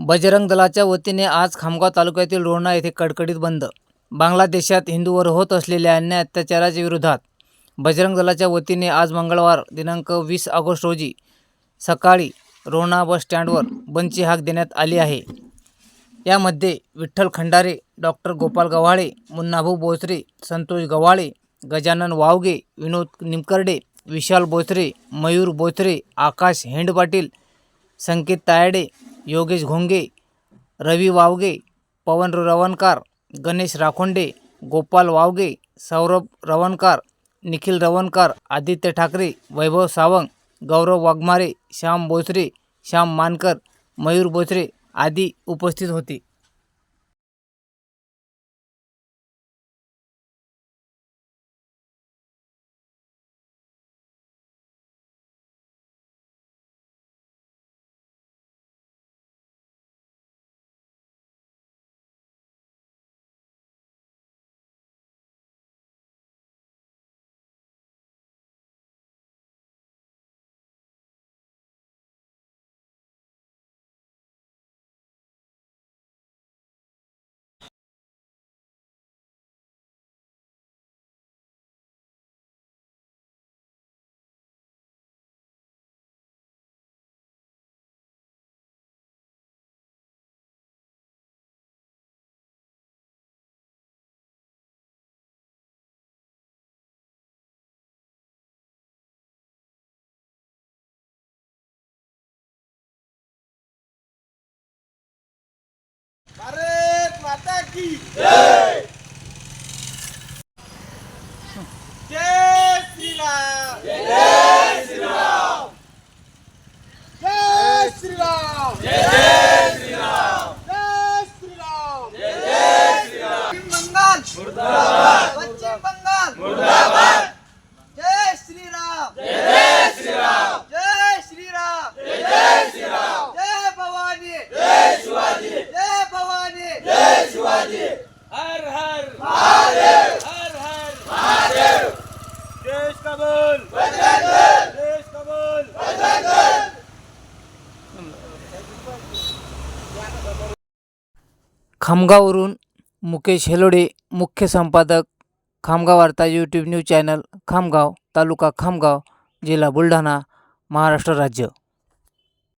बजरंग दलाच्या वतीने आज खामगाव तालुक्यातील रोणा येथे कडकडीत बंद. बांगलादेशात हिंदूवर होत असलेल्या अन्याय अत्याचाराच्या विरोधात बजरंग दलाच्या वतीने आज मंगळवार दिनांक वीस ऑगस्ट रोजी सकाळी रोणा बस स्टँडवर बंदची हाक देण्यात आली आहे. यामध्ये विठ्ठल खंडारे डॉक्टर गोपाल गव्हाळे मुन्नाभाऊ बोचरे संतोष गव्हाळे गजानन वावगे विनोद निमकर्डे विशाल बोचरे मयूर बोचरे आकाश हेंड पाटील संकेत तायडे योगेश घोंगे रवी वावगे पवन रवणकार गणेश राखोंडे गोपाल वावगे सौरभ रवणकार निखिल रवणकार आदित्य ठाकरे वैभव सावंग गौरव वाघमारे श्याम बोचरे श्याम मानकर मयूर बोचरे आदी उपस्थित होते. की जय! जय श्री राम जय श्री राम जय श्री राम जय श्री राम जय श्री राम जय श्री राम खामगाववरून मुकेश हेलोडे मुख्य संपादक खामगाव वार्ता YouTube news channel Khamgaon taluka Khamgaon जिल्हा बुलढाणा महाराष्ट्र राज्य.